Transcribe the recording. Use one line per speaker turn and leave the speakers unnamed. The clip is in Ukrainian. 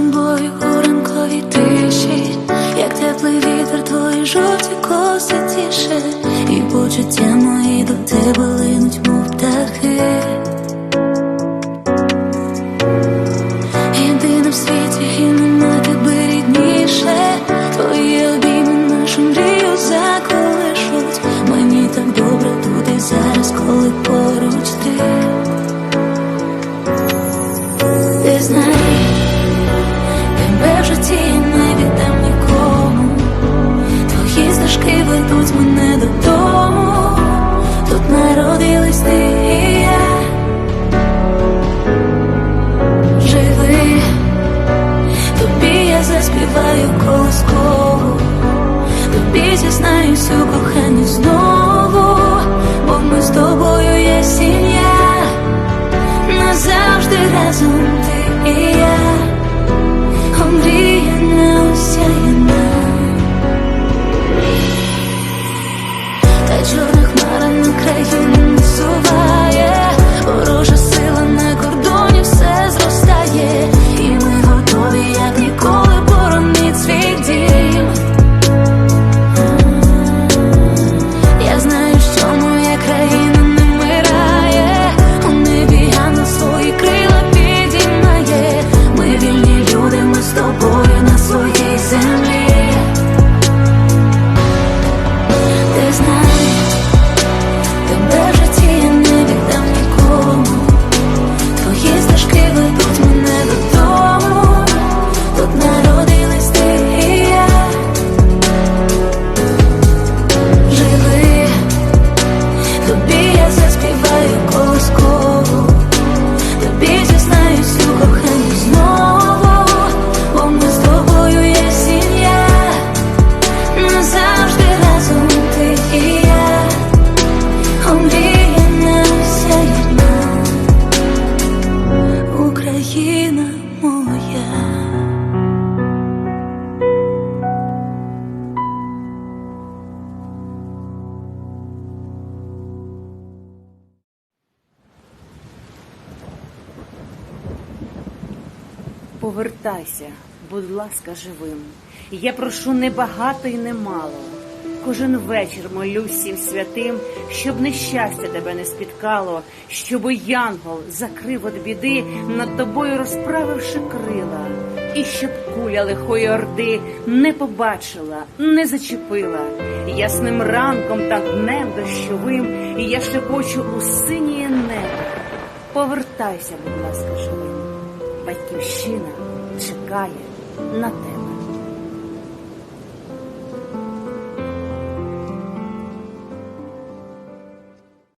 тобою у ранковій тиші, як теплий вітер, твої жовті коси тіше, і почуття мої до тебе линуть, мов птахи. Єдиним в світі і нема тебе рідніше, твої обійми нашу мрію заколишуть. Мені так добре тут і зараз, коли поруч ти. Ти знаєш я не віддам нікому. Твої стежки ведуть мене додому. Тут народились ти і я. Живи, тобі я заспіваю колискову, тобі зізнаюсь у коханні знову, бо ми з тобою є сім'я, назавжди разом ти і я, giant Ти знай,
Повертайся, будь ласка, живим. Я прошу не багато і не мало. Кожен вечір молюсь всім святим, щоб нещастя тебе не спіткало, щоб янгол закрив від біди, над тобою розправивши крила, і щоб куля лихої орди не побачила, не зачепила. Ясним ранком та днем дощовим, я шепочу у синє небо. Повертайся, будь ласка, живим. Батьківщина чекає на тебе.